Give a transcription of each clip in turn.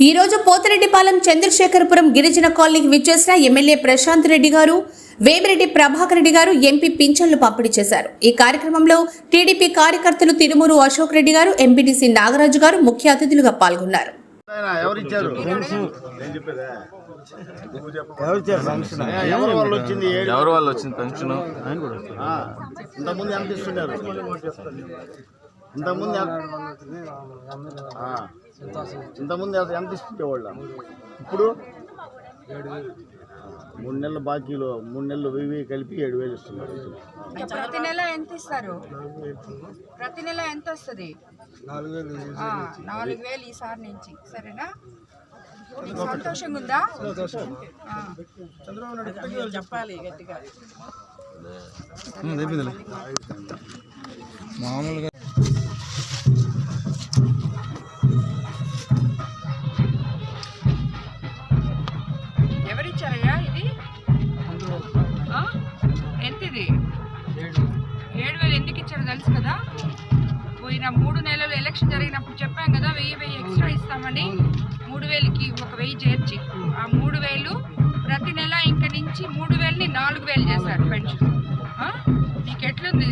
ఈ రోజు పోతిరెడ్డిపాలెం చంద్రశేఖరపురం గిరిజన కాలనీకి విచ్చేసిన ఎమ్మెల్యే ప్రశాంత్ రెడ్డి గారు వేమిరెడ్డి ప్రభాకర్ రెడ్డి గారు ఎంపీ పింఛన్లు పంపిణీ చేశారు. ఈ కార్యక్రమంలో టీడీపీ కార్యకర్తలు తిరుమూరు అశోక్ రెడ్డి గారు ఎంపీటీసీ నాగరాజు గారు ముఖ్య అతిథులుగా పాల్గొన్నారు. ఎవరి వాళ్ళు వచ్చింది? పెన్షన్? ఇంతకుముందు ఎంత ఇస్తున్నారు ఇంతకుముందు ఎంత- ఆ, ఇంతకుముందు ఎంత- ఇస్తుండేవాళ్ళు ఇప్పుడు మూడు నెలల బాకీలు మూడు నెలలు వెయ్యి వెయ్యి కలిపి ఏడు వేలు ఇస్తున్నారు. ప్రతి నెల ఎంత ఇస్తారు? ప్రతి నెల ఎంత వస్తుంది? నాలుగు వేలు ఈసారి నుంచి. సరేనా? సంతోషంగా ఉందా. చెప్పాలి గట్టిగా. మామూలుగా ఎవరిచ్చారయ్యా ఇది? ఆ? ఎంత ఇది ఏడు వేలు ఎందుకు ఇచ్చారు తెలుసు కదా? పోయిన మూడు నెలలు ఎలక్షన్ జరిగినప్పుడు చెప్పాం కదా వెయ్యి వెయ్యి ఎక్స్ట్రా ఇస్తామని. మూడు వేలకి ఒక వెయ్యి చేర్చి. ఆ మూడు వేలు ప్రతి నెల ఇంక నుంచి మూడు వేలని నాలుగు వేలు చేశారు పెన్షన్. ఆ? నీకు ఎట్లుంది?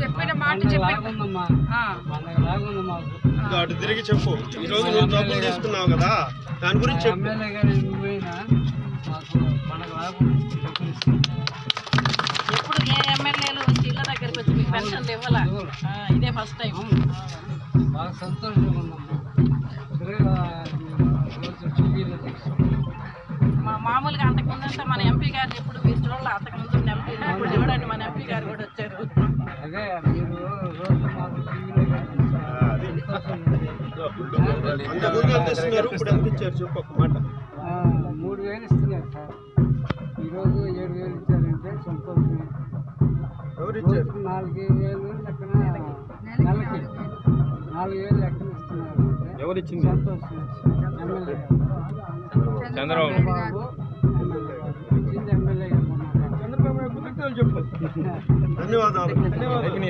చెప్పిన మాట చెప్పిన ఆ. ఇంకా అటు తిరిగి చెప్పు. ఈ రోజు నువ్వు డబ్బులు తీసుకున్నావు కదా. దాని గురించి చెప్పు. గారు ఇప్పుడు ఏ ఎమ్మెల్యేలు ఇళ్ళ దగ్గరికి వచ్చి మీకు పెన్షన్లు ఇవ్వాలా? ఆ, ఇదే ఫస్ట్ టైం బాగా సంతోషంగా మా మామూలుగా అంతకుముందంతా మన ఎంపీ గారిని ఎప్పుడు మీరు చూడాలి అంతకుముందు ఎంపీ ఇప్పుడు చూడండి. మన ఎంపీ గారు కూడా వచ్చారు. అదే. మీరు రోజు మాకు టీవీలో అంతకుముందు ఎంత ఇస్తున్నారు ఇప్పుడు ఎంత ఇచ్చారు చెప్పు ఒక మాట. ఈరోజు ఏడు వేలు ఇచ్చారంటే సంతోషం ఎవరు ఇచ్చారు నాలుగు వేలు లెక్కన నెలకి నాలుగు వేలు లెక్కన ఇస్తున్నారు అంటే ఎవరు ఇచ్చింది సంతోషం ఎమ్మెల్యే. చంద్రబాబు. ఇచ్చింది ఎమ్మెల్యే గారు. చంద్రబాబు చెప్పు ధన్యవాదాలు. ధన్యవాదాలు.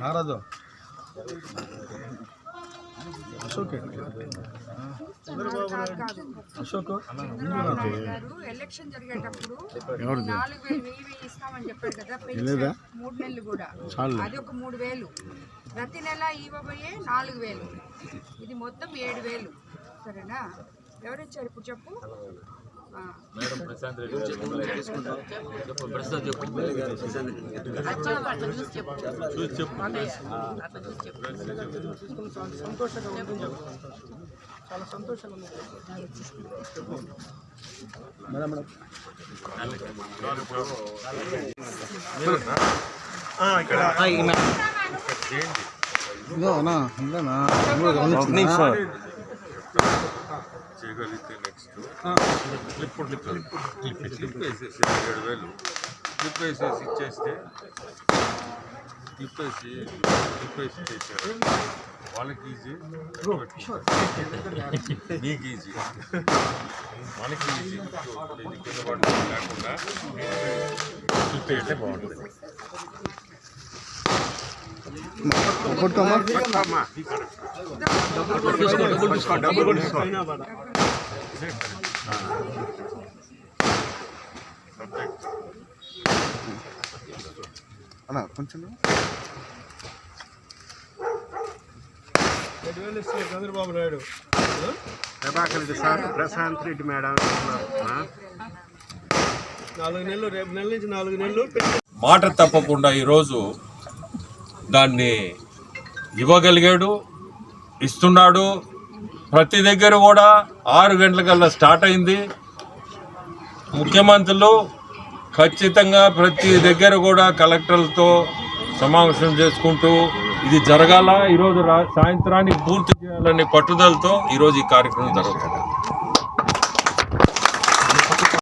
నారాజు. ఎలక్షన్ జరిగేటప్పుడు నాలుగు వేలు వెయ్యి వెయ్యి ఇస్తామని చెప్పారు కదా పెన్షన్ మూడు నెలలు కూడా అది ఒక మూడు వేలు. ప్రతి నెల ఇవ్వబోయే నాలుగు వేలు. ఇది మొత్తం ఏడు వేలు. సరేనా? ఎవరు ఇచ్చారు? ఇప్పుడు చెప్పు. ఆ. అట్లా అట్లా చూసి చెప్పు. అదే, అట్లా చూసి చెప్పు. ఇదో అన్నా ఇందానా చేయగలిగితే next clip clip clip clip వేసేసి ఏడు వేలు. క్లిప్ వేసేసి ఇచ్చేస్తే క్లిప్ వేసి క్లిప్ వేసి చేశారు. వాళ్ళకి ఈజీ మీకు ఈజీ మనకి ఈజీ ఇది కింద పడడం లేకుండా క్లిప్ వేస్తే బాగుంటుంది కొట్టమ్మా అన్నా కొంచెం ఏడు వేలు ఇస్తున్నారు చంద్రబాబు నాయుడు ప్రభాకర్ రెడ్డి సార్ ప్రశాంత్ రెడ్డి మేడం. నాలుగు నెలలు రేపు నెల నుంచి నాలుగు నెలలు మాట తప్పకుండా ఈరోజు దాన్ని ఇవ్వగలిగాడు ఇస్తున్నాడు. ప్రతి దగ్గర కూడా ఆరు గంటలకల్లా స్టార్ట్ అయింది. ముఖ్యమంత్రులు ఖచ్చితంగా ప్రతి దగ్గర కూడా కలెక్టర్లతో సమావేశం చేసుకుంటూ ఇది జరగాల. ఈరోజు సాయంత్రానికి పూర్తి చేయాలనే పట్టుదలతో ఈరోజు ఈ కార్యక్రమం జరుగుతుంది.